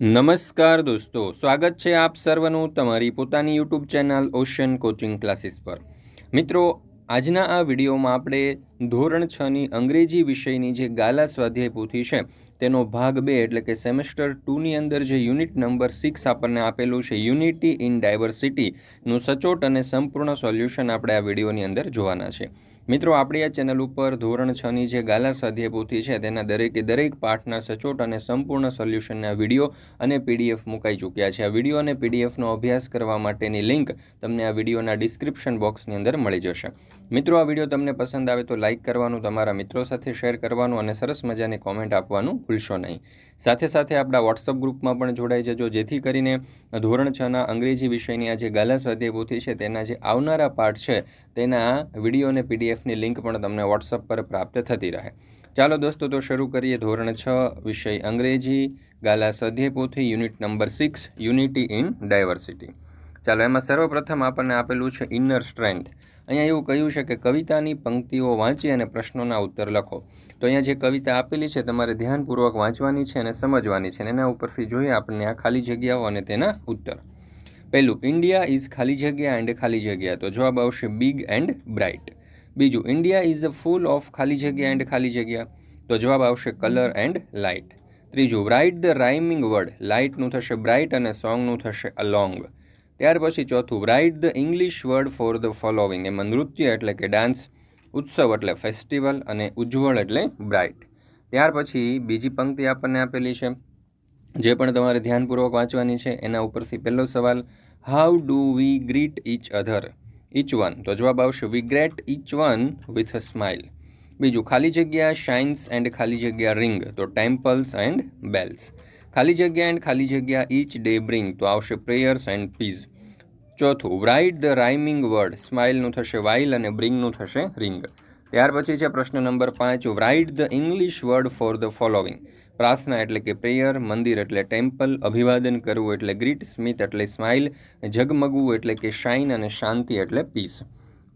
નમસ્કાર દોસ્તો, સ્વાગત છે આપ સર્વનું તમારી પોતાની YouTube channel ocean coaching classes પર. મિત્રો, આજના આ વિડીયોમાં આપણે ધોરણ છની અંગ્રેજી વિષયની જે ગાલા સ્વાધ્યાય પોથી છે, તેનો ભાગ બે એટલે કે સેમેસ્ટર ટુની અંદર જે યુનિટ નંબર સિક્સ આપણને આપેલું છે, યુનિટી ઇન ડાયવર્સિટીનું સચોટ અને સંપૂર્ણ સોલ્યુશન આપણે આ વિડીયોની અંદર જોવાના છે. મિત્રો, આપણી આ ચેનલ ઉપર ધોરણ છની જે ગાલા સ્વાધ્યાય પોથી છે, તેના દરેકે દરેક પાઠના સચોટ અને સંપૂર્ણ સોલ્યુશનના વીડિયો અને પીડીએફ મુકાઈ ચૂક્યા છે. આ વીડિયો અને પીડીએફનો અભ્યાસ કરવા માટેની લિંક તમને આ વિડીયોના ડિસ્ક્રિપ્શન બોક્સની અંદર મળી જશે. મિત્રો, આ વીડિયો તમને પસંદ આવે તો લાઇક કરવાનું, તમારા મિત્રો સાથે શેર કરવાનું અને સરસ મજાની કોમેન્ટ આપવાનું ભૂલશો નહીં. સાથે સાથે આપણા વોટ્સઅપ ગ્રુપમાં પણ જોડાઈ જજો, જેથી કરીને ધોરણ છના અંગ્રેજી વિષયની આ જે ગાલા સ્વાધ્યાય છે, તેના જે આવનારા પાઠ છે, તેના વીડિયો અને પીડીએફની લિંક પણ તમને વોટ્સઅપ પર પ્રાપ્ત થતી રહે. ચાલો દોસ્તો, તો શરૂ કરીએ ધોરણ છ વિષય, અંગ્રેજી ગાલા સ્વાધ્યાય unit number six unity in diversity ચાલો, એમાં સર્વપ્રથમ આપણને આપેલું છે ઇનર સ્ટ્રેન્થ અહીંયા એવું કહ્યું છે કે કવિતાની પંક્તિઓ વાંચી અને પ્રશ્નોના ઉત્તર લખો. તો અહીંયા જે કવિતા આપેલી છે, તમારે ધ્યાનપૂર્વક વાંચવાની છે અને સમજવાની છે અને એના ઉપરથી જોઈએ આપણને આ ખાલી જગ્યાઓ અને તેના ઉત્તર. પહેલું ઇન્ડિયા ઇઝ ખાલી જગ્યા એન્ડ ખાલી જગ્યા. તો જવાબ આવશે બિગ એન્ડ બ્રાઇટ બીજું India is a full of ખાલી જગ્યા એન્ડ ખાલી જગ્યા. તો જવાબ આવશે કલર એન્ડ લાઇટ ત્રીજું રાઇટ ધ રાઇમિંગ વર્ડ લાઇટનું થશે બ્રાઇટ અને સોંગનું થશે અલોંગ ત્યાર પછી ચોથું write the English word for the following એમાં નૃત્ય એટલે કે ડાન્સ ઉત્સવ એટલે ફેસ્ટિવલ અને ઉજ્જવળ એટલે બ્રાઇટ ત્યાર પછી બીજી પંક્તિ આપણને આપેલી છે, જે પણ તમારે ધ્યાનપૂર્વક વાંચવાની છે, એના ઉપરથી પહેલો સવાલ how do we greet each other each one તો જવાબ આવશે we greet each one with a smile બીજું, ખાલી જગ્યા શાઇન્સ એન્ડ ખાલી જગ્યા રિંગ તો ટેમ્પલ્સ એન્ડ બેલ્સ ખાલી જગ્યા એન્ડ ખાલી જગ્યા ઈચ ડે બ્રિંગ તો આવશે પ્રેયર્સ એન્ડ પીઝ ચોથું રાઇટ ધ રાઇમિંગ વર્ડ સ્માઇલનું થશે વાઇલ અને બ્રિંગનું થશે રિંગ ત્યાર પછી છે પ્રશ્ન નંબર પાંચ write the English word for the following પ્રાર્થના એટલે કે પ્રેયર મંદિર એટલે ટેમ્પલ અભિવાદન કરવું એટલે ગ્રીટ સ્મિત એટલે સ્માઇલ ઝગમગવું એટલે કે શાઇન અને શાંતિ એટલે પીસ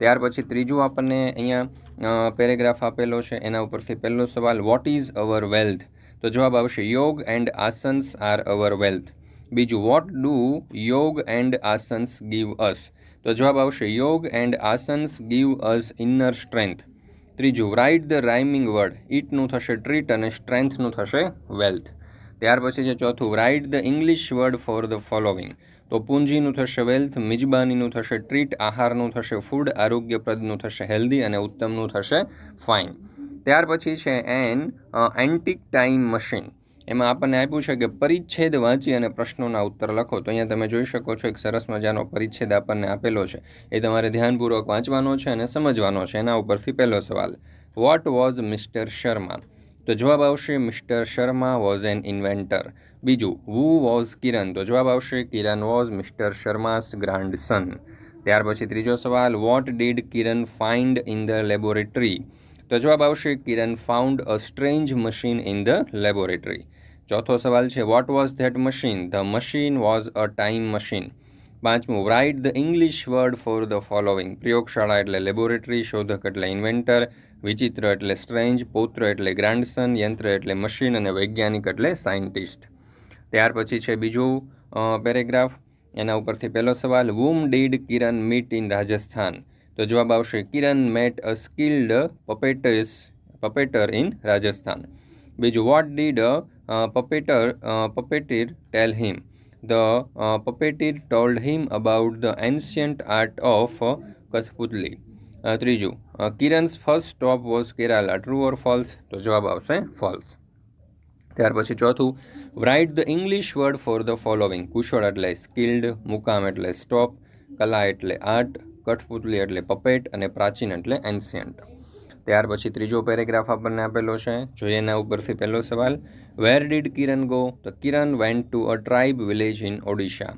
ત્યાર પછી ત્રીજું આપણને અહીંયા પેરેગ્રાફ આપેલો છે. એના ઉપરથી પહેલો સવાલ વોટ ઇઝ અવર વેલ્થ તો જવાબ આવશે, yoga and asanas are our wealth. બીજું, what do yoga and asanas give us? તો જવાબ આવશે, yoga and asanas give us inner strength. ત્રીજું રાઇટ ધ રાઇમિંગ વર્ડ. ઇટનું થશે ટ્રીટ અને સ્ટ્રેન્થનું થશે વેલ્થ. ત્યાર પછી છે ચોથું write the English word for the following. તો પૂંજીનું થશે વેલ્થ, મિજબાનીનું થશે ટ્રીટ, આહારનું થશે ફૂડ, આરોગ્યપ્રદનું થશે હેલ્ધી અને ઉત્તમનું થશે ફાઇન. ત્યાર પછી છે એન એન્ટિક ટાઈમ મશીન એમાં આપણને આપ્યું છે કે પરિચ્છેદ વાંચી અને પ્રશ્નોના ઉત્તર લખો. તો અહીંયા તમે જોઈ શકો છો એક સરસ મજાનો પરિચ્છેદ આપણને આપેલો છે. એ તમારે ધ્યાનપૂર્વક વાંચવાનો છે અને સમજવાનો છે. એના ઉપરથી પહેલો સવાલ વોટ વોઝ મિસ્ટર શર્મા તો જવાબ આવશે Mr Sharma was an inventor બીજું વુ વોઝ કિરણ તો જવાબ આવશે Kiran was Mr Sharma's grandson ત્યાર પછી ત્રીજો સવાલ what did Kiran find in the laboratory તો જવાબ આવશે Kiran found a strange machine in the laboratory ચોથો સવાલ છે what was that machine the machine was a time machine પાંચમું write the English word for the following પ્રયોગશાળા એટલે laboratory શોધક એટલે ઇન્વેન્ટર વિચિત્ર એટલે સ્ટ્રેન્જ પૌત્ર એટલે ગ્રાન્ડસન યંત્ર એટલે મશીન અને વૈજ્ઞાનિક એટલે સાયન્ટિસ્ટ ત્યાર પછી છે બીજું પેરેગ્રાફ એના ઉપરથી પહેલો સવાલ whom did Kiran meet in Rajasthan? તો જવાબ આવશે Kiran met a skilled puppeteers, puppeteer in Rajasthan. બીજું what did puppeteer puppeteer tell him the puppeteer told him about the ancient art of Kathputli. ત્રીજું Kiran's first stop was Kerala. True or false તો જવાબ આવશે false ત્યાર પછી ચોથું write the English word for the following કુશળ એટલે skilled મુકામ એટલે સ્ટોપ કલા એટલે આર્ટ કઠપુતલી એટલે પપેટ અને પ્રાચીન એટલે એન્શિયન્ટ ત્યાર પછી ત્રીજો પેરેગ્રાફ આપણને આપેલો છે. જોઈએ એના ઉપરથી પહેલો સવાલ. વેર ડીડ કિરણ ગો તો Kiran went to a tribe village in Odisha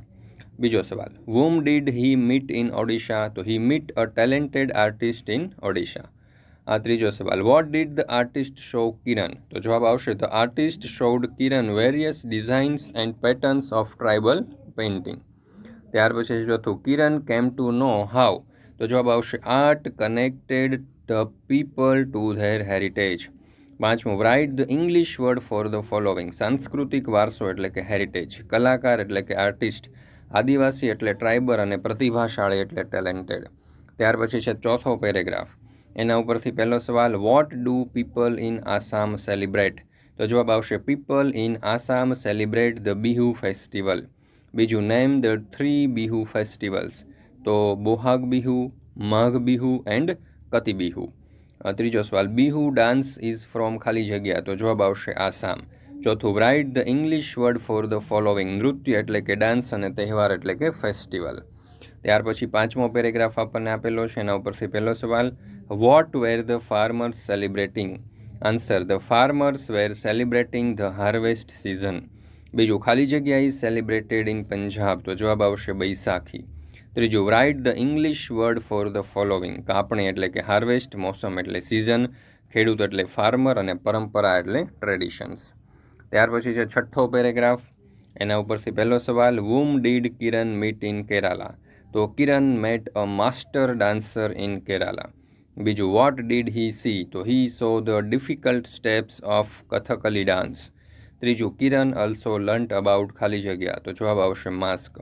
બીજો સવાલ. Whom did he meet in Odisha તો he meet a talented artist in Odisha આ ત્રીજો સવાલ. What did the artist show Kiran તો જવાબ આવશે. તો artist showed Kiran various designs and patterns of tribal painting ત્યાર પછી ચોથું, કિરણ કેમ ટુ નો હાઉ? તો જવાબ આવશે art connected the people to their heritage. પાંચમું, write the English word for the following. સાંસ્કૃતિક વારસો એટલે કે હેરિટેજ. કલાકાર એટલે કે આર્ટિસ્ટ. આદિવાસી એટલે ટ્રાઇબર અને પ્રતિભાશાળી એટલે ટેલેન્ટેડ. ત્યાર પછી છે ચોથો પેરેગ્રાફ. એના ઉપરથી પહેલો સવાલ, what do people in Assam celebrate? તો જવાબ આવશે, people in Assam celebrate the Bihu festival. બીજું name the three Bihu festivals તો બોહાગ બિહુ માઘ બિહુ એન્ડ કતિ બિહુ ત્રીજો સવાલ બિહુ ડાન્સ ઇઝ ફ્રોમ ખાલી જગ્યા, તો જવાબ આવશે આસામ. ચોથું write the English word for the following નૃત્ય એટલે કે ડાન્સ અને તહેવાર એટલે કે ફેસ્ટિવલ ત્યાર પછી પાંચમો પેરેગ્રાફ આપણને આપેલો છે, એના ઉપરથી પહેલો સવાલ what were the farmers celebrating answer the farmers were celebrating the harvest season બીજું, ખાલી જગ્યા ઇઝ સેલિબ્રેટેડ ઇન પંજાબ તો જવાબ આવશે બૈસાખી ત્રીજું write the English word for the following કાપણી એટલે કે હાર્વેસ્ટ મોસમ એટલે સિઝન ખેડૂત એટલે ફાર્મર અને પરંપરા એટલે ટ્રેડિશન્સ ત્યાર પછી છે છઠ્ઠો પેરેગ્રાફ એના ઉપરથી પહેલો સવાલ whom did Kiran meet in Kerala તો Kiran met a master dancer in Kerala બીજું વોટ ડીડ હી સી તો he saw the difficult steps of Kathakali dance ત્રીજું, કિરણ અલ્સો લર્ન્ટ અબાઉટ ખાલી જગ્યા. તો જવાબ આવશે માસ્ક.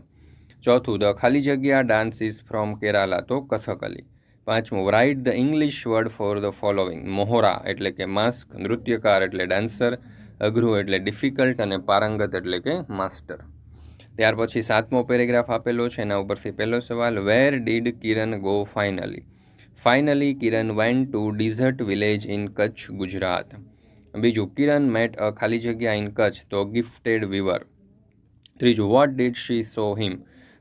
ચોથું, ધ ખાલી જગ્યા ડાન્સ ઇઝ ફ્રોમ કેરાલા. તો કથકલી પાંચમું write the English word for the following મોહરા એટલે કે માસ્ક, નૃત્યકાર એટલે ડાન્સર, અઘરું એટલે ડિફિકલ્ટ અને પારંગત એટલે કે માસ્ટર. ત્યાર પછી સાતમો પેરેગ્રાફ આપેલો છે. એના ઉપરથી પહેલો સવાલ where did Kiran go finally finally Kiran went to desert village in Kutch, Gujarat. બીજું, કિરણ મેટ અ ખાલી જગ્યા ઇન કચ્છ, તો ગિફ્ટેડ વિવર ત્રીજું what did she saw him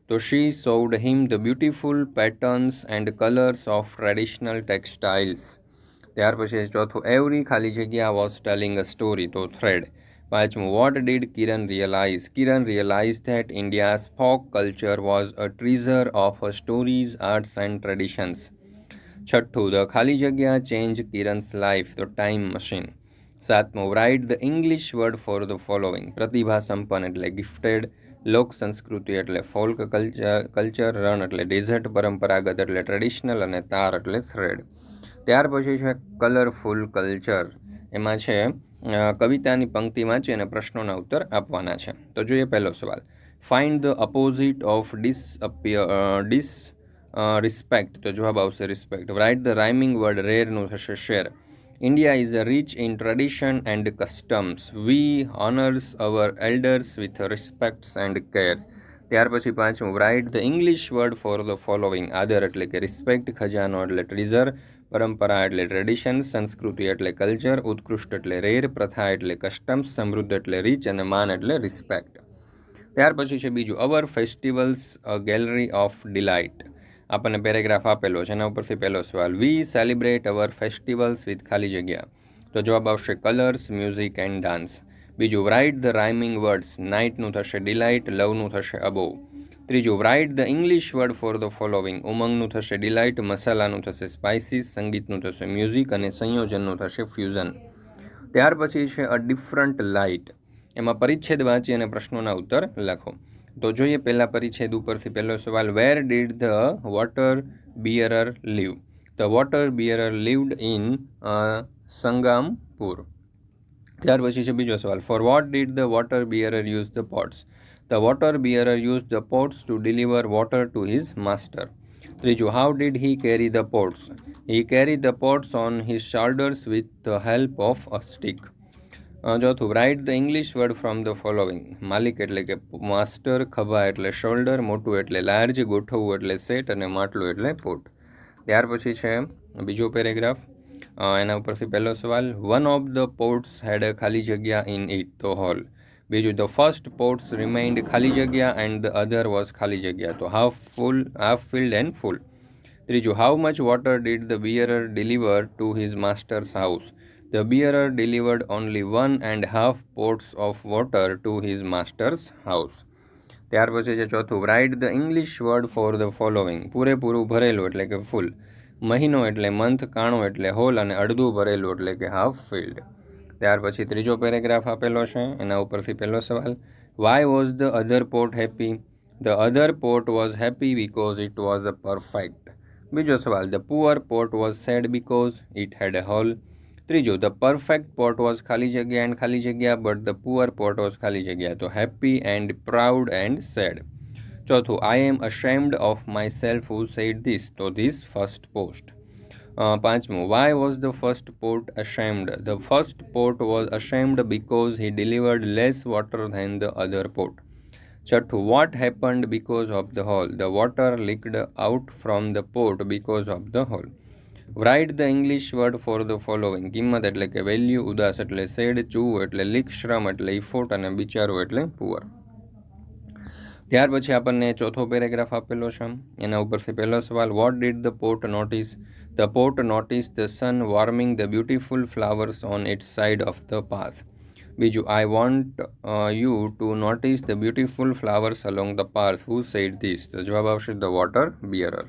તો she showed him the beautiful patterns and colours of traditional textiles ત્યાર પછી ચોથું every ખાલી જગ્યા વોઝ ટેલિંગ અ સ્ટોરી તો થ્રેડ પાંચમું what did Kiran realise Kiran realise that India's folk culture was a treasure of a stories arts and traditions છઠ્ઠું the ખાલી જગ્યા change Kiran's life the time machine સાતમું write the English word for the following પ્રતિભા સંપન્ન એટલે gifted લોક સંસ્કૃતિ એટલે folk culture culture રણ એટલે ડેઝર્ટ પરંપરાગત એટલે ટ્રેડિશનલ અને તાર એટલે થ્રેડ ત્યાર પછી છે કલરફુલ કલ્ચર એમાં છે કવિતાની પંક્તિ વાંચી અને પ્રશ્નોના ઉત્તર આપવાના છે. તો જોઈએ પહેલો સવાલ. Find the opposite of dis dis respect તો જવાબ આવશે respect write the rhyming word રેરનું થશે share India is rich in tradition and customs. We honors our elders with respect and care. ત્યાર પછી પાંચમું write the English word for the following આદર એટલે કે રિસ્પેક્ટ ખજાનો એટલે ટ્રીઝર પરંપરા એટલે ટ્રેડિશન સંસ્કૃતિ એટલે કલ્ચર ઉત્કૃષ્ટ એટલે રેર પ્રથા એટલે કસ્ટમ્સ સમૃદ્ધ એટલે રીચ અને માન એટલે રિસ્પેક્ટ ત્યાર પછી છે બીજું our festivals a gallery of delight આપણને પેરેગ્રાફ આપેલો છે, એના ઉપરથી પહેલો સવાલ. We celebrate our festivals with ખાલી જગ્યા. તો જવાબ આવશે કલર્સ મ્યુઝિક એન્ડ ડાન્સ બીજું રાઇટ ધ રાઇમિંગ વર્ડ્સ નાઇટનું થશે ડિલાઇટ લવનું થશે અબોવ ત્રીજું write the English word for the following ઉમંગનું થશે ડિલાઇટ મસાલાનું થશે સ્પાઇસીસ સંગીતનું થશે મ્યુઝિક અને સંયોજનનું થશે ફ્યુઝન ત્યાર પછી છે અ ડિફરન્ટ લાઇટ એમાં પરિચ્છેદ વાંચી અને પ્રશ્નોના ઉત્તર લખો. તો જોઈએ પહેલા પરિચ્છેદ ઉપરથી પહેલો સવાલ where did the water bearer live the water bearer lived in Sangampur. ત્યાર પછી છે બીજો સવાલ for what did the water bearer use the pots the water bearer use the pots to deliver water to his master ત્રીજું how did he carry the pots he carry the pots on his shoulders with the help of a stick ચોથું write the English word from the following માલિક એટલે કે master ખભા એટલે shoulder મોટું એટલે large ગોઠવવું એટલે સેટ અને માટલું એટલે પોટ ત્યાર પછી છે બીજો પેરેગ્રાફ. એના ઉપરથી પહેલો સવાલ one of the pots had a ખાલી જગ્યા ઇન ઇટ ધ હોલ. બીજું ધ ફર્સ્ટ પોર્ટ્સ રિમાઇન્ડ ખાલી જગ્યા એન્ડ ધ અધર વોઝ ખાલી જગ્યા, તો half full half filled and full ત્રીજું how much water did the bearer deliver to his master's house The bearer delivered only one and half pots of water to his master's house. ત્યાર પછી છે ચોથું write the English word for the following પૂરેપૂરું ભરેલું એટલે કે ફૂલ મહિનો એટલે મંથ કાણો એટલે હોલ અને અડધું ભરેલું એટલે કે હાફ ફિલ્ડ ત્યાર પછી ત્રીજો પેરેગ્રાફ આપેલો છે, એના ઉપરથી પહેલો સવાલ why was the other pot happy the other pot was happy because it was a perfect બીજો સવાલ the poor pot was sad because it had a hole ત્રીજું ધ પરફેક્ટ પોટ વોઝ ખાલી જગ્યા એન્ડ ખાલી જગ્યા but the poor pot was ખાલી જગ્યા. તો happy and proud and sad ચોથું I am ashamed of myself who said this તો ધીસ ફર્સ્ટ પોસ્ટ પાંચમું why was the first pot ashamed the first pot was ashamed because he delivered less water than the other pot છઠ્ઠું what happened because of the hole the water leaked out from the pot because of the hole write the English word for the following કિંમત એટલે કે value ઉદાસ એટલે sad ચૂ એટલે leak, શ્રમ એટલે effort અને બિચારો એટલે પુઅર ત્યાર પછી આપણને ચોથો પેરેગ્રાફ આપેલો છે. એના ઉપરથી પહેલો સવાલ what did the pot notice the pot notice the sun warming the beautiful flowers on it side of the path બીજું I want you to notice the beautiful flowers along the path who said this તો જવાબ આવશે the water bearer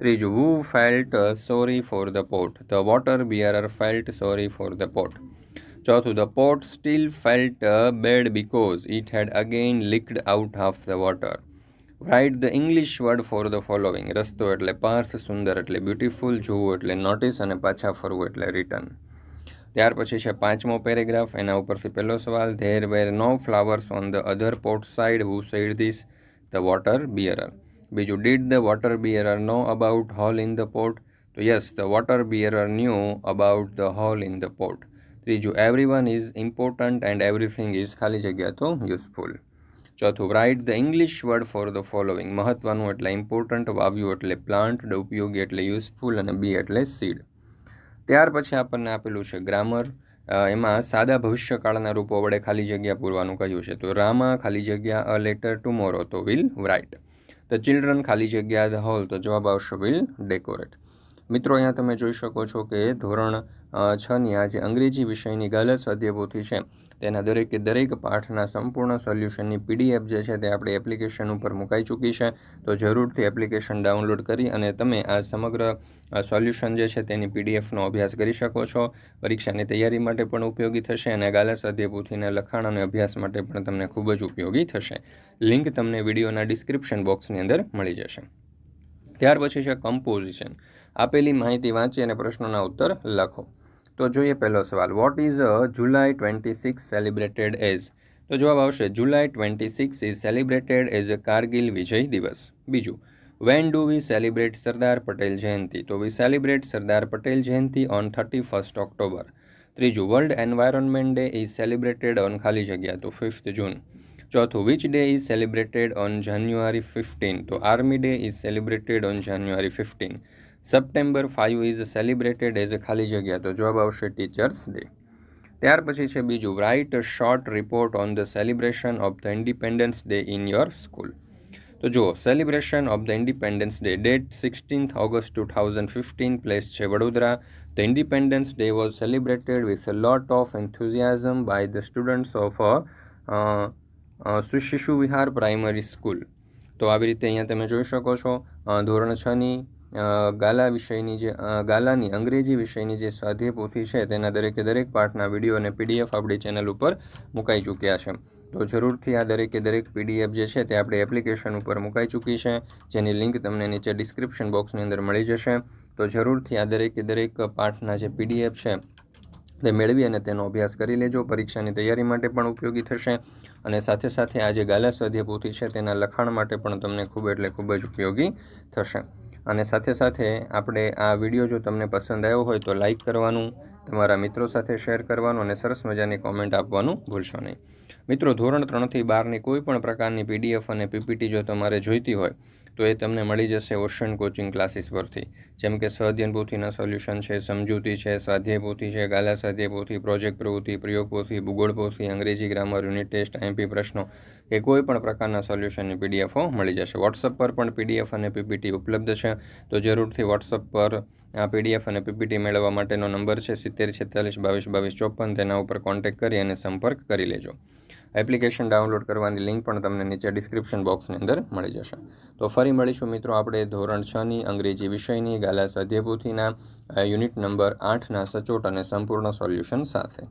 ત્રીજું who felt sorry for the pot the water bearer felt sorry for the pot ચોથું the pot still felt bad because it had had leaked out of the water write the English word for the following રસ્તો એટલે પાર્થ, સુંદર એટલે beautiful જોવું એટલે notice અને પાછા ફરવું એટલે રિટર્ન ત્યાર પછી છે પાંચમો પેરેગ્રાફ. એના ઉપરથી પહેલો સવાલ there were no flowers on the other pot side who said this the water bearer બીજું did the water bearer know about hole in the pot તો yes the water bearer knew about the hole in the pot ત્રીજું everyone is important and everything is ખાલી જગ્યા તો useful ચોથું write the English word for the following મહત્વનું એટલે important વાવ્યું એટલે plant ઉપયોગી એટલે યુઝફુલ અને બી એટલે સીડ ત્યાર પછી આપણને આપેલું છે ગ્રામર એમાં સાદા ભવિષ્યકાળના રૂપો વડે ખાલી જગ્યા પૂરવાનું કહ્યું છે. તો રામા, ખાલી જગ્યા અ લેટર ટુમોરો તો વિલ રાઇટ ધ ચિલ્ડ્રન ખાલી જગ્યા ધ હોલ, તો જવાબ આવશે વિલ ડેકોરેટ મિત્રો, અહીંયા તમે જોઈ શકો છો કે ધોરણ છની આ જે અંગ્રેજી વિષયની ગાલા સ્વાધ્યાયપોથી છે. તેના દરેકે દરેક પાઠના સંપૂર્ણ સોલ્યુશનની પીડીએફ જે છે તે આપણી એપ્લિકેશન ઉપર મુકાઈ ચૂકી છે. તો જરૂરથી એપ્લિકેશન ડાઉનલોડ કરી અને તમે આ સમગ્ર સોલ્યુશન જે છે તેની પીડીએફનો અભ્યાસ કરી શકો છો. પરીક્ષાની તૈયારી માટે પણ ઉપયોગી થશે અને ગાલા સ્વાધ્યાયપોથીના લખાણ અને અભ્યાસ માટે પણ તમને ખૂબ જ ઉપયોગી થશે. લિંક તમને વિડીયોના ડિસ્ક્રિપ્શન બોક્સની અંદર મળી જશે. ત્યાર પછી છે કમ્પોઝિશન આપેલી માહિતી વાંચી અને પ્રશ્નોના ઉત્તર લખો. તો જોઈએ પહેલો સવાલ. What is a July twenty six celebrated as તો જવાબ આવશે July twenty six is celebrated as a Kargil Vijay Diwas. બીજું when do we celebrate Sardar Patel Jayanti? તો we celebrate Sardar Patel Jayanti on thirty first October ત્રીજું world environment day is celebrated on ખાલી જગ્યા, તો fifth June ચોથું which day is celebrated on January fifteen તો army day is celebrated on January fifteen September five is celebrated as a ખાલી જગ્યા તો જવાબ આવશે ટીચર્સ ડે ત્યાર પછી છે બીજું write a short report on the celebration of the independence day in your school તો જુઓ celebration of the independence day date sixteenth August two thousand fifteen place છે Vadodara. The independence day was celebrated with a lot of enthusiasm by the students of Shishu Vihar primary school તો આવી રીતે અહીંયા તમે જોઈ શકો છો ધોરણ છની ગાલા વિષયની જે ગાલાની અંગ્રેજી વિષયની જે સ્વાધ્યાય પોથી છે તેના દરેકે દરેક પાઠના વીડિયો અને પીડીએફ આપણી ચેનલ ઉપર મુકાઈ ચૂક્યા છે. તો જરૂરથી આ દરેકે દરેક પીડીએફ જે છે તે આપણી એપ્લિકેશન ઉપર મુકાઈ ચૂકી છે. જેની લિંક તમને નીચે ડિસ્ક્રિપ્શન બોક્સની અંદર મળી જશે. તો જરૂરથી આ દરેકે દરેક પાઠના જે પીડીએફ છે તે મેળવી અને તેનો અભ્યાસ કરી લેજો. પરીક્ષાની તૈયારી માટે પણ ઉપયોગી થશે અને સાથે સાથે આ જે ગાલા પોથી છે તેના લખાણ માટે પણ તમને ખૂબ એટલે ખૂબ જ ઉપયોગી થશે. અને સાથે સાથે આપણે આ વીડિયો જો તમને પસંદ આવ્યો હોય તો લાઈક કરવાનું, તમારા મિત્રો સાથે શેર કરવાનું અને સરસ મજાની કોમેન્ટ આપવાનું ભૂલશો નહીં. મિત્રો, ધોરણ ત્રણથી બારની કોઈ પણ પ્રકારની પીડીએફ અને પીપીટી જો તમારે જોઈતી હોય તો એ તમને મળી જશે ઓશન કોચિંગ ક્લાસીસ પરથી. જેમ કે સ્વાધ્યન પોથીના સોલ્યુશન છે, સમજૂતી છે સ્વાધ્યાય પોથી છે, ગાલા સ્વાધ્યાય પોથી પ્રોજેક્ટ પ્રવૃત્તિ પ્રયોગ પોથી ભૂગોળ પોથી અંગ્રેજી ગ્રામર, યુનિટ ટેસ્ટ એમપી પ્રશ્નો કે કોઈ પણ પ્રકારના સોલ્યુશનની પીડીએફો મળી જશે. વોટ્સઅપ પર પણ પીડીએફ અને પીપીટી ઉપલબ્ધ છે. તો જરૂરથી વોટ્સઅપ પર આ પીડીએફ અને પીપીટી મેળવવા માટેનો નંબર છે સિત્તેર છેતાલીસ બાવીસ બાવીસ ચોપન. તેના ઉપર કોન્ટેક્ટ કરી અને સંપર્ક કરી લેજો. એપ્લિકેશન ડાઉનલોડ કરવાની લિંક પણ તમને નીચે ડિસ્ક્રિપ્શન બોક્સની અંદર મળી જશે. તો ફરી મળીશું મિત્રો આપણે ધોરણ છની અંગ્રેજી વિષયની ગાલા સ્વાધ્યાયપોથીના યુનિટ નંબર આઠના સચોટ અને સંપૂર્ણ સોલ્યુશન સાથે.